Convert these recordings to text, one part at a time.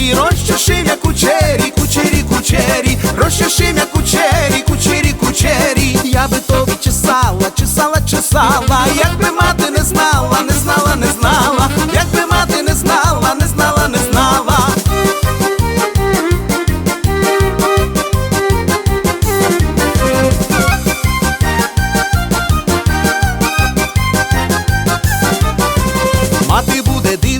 Кучері, розчешив я кучері, кучері, кучері, розчешив я кучері, кучері, кучері, я би тобі чесала, чесала, чесала, якби мати не знала, не знала, не знала, як би мати не знала, не знала, не знала. Мати буде дивна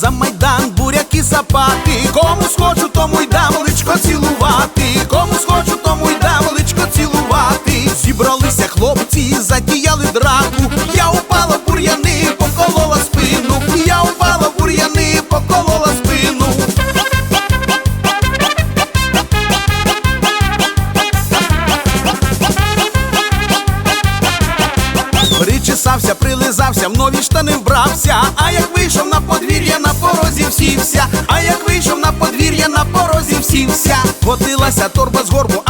За майдан, буряки сапати. Кому схочу, тому й дам личко цілувати. Кому схочу, тому й дам личко цілувати. Зібралися хлопці, затіяли драку. Я упала в бур'яни, поколола спину. Я упала в бур'яни, поколола спину. Причесався, прилизався, в нові штани вбрався. А як вийшов на подвір'я. А як вийшов на подвір'я, на порозі всівся. Котилася торба з горбу,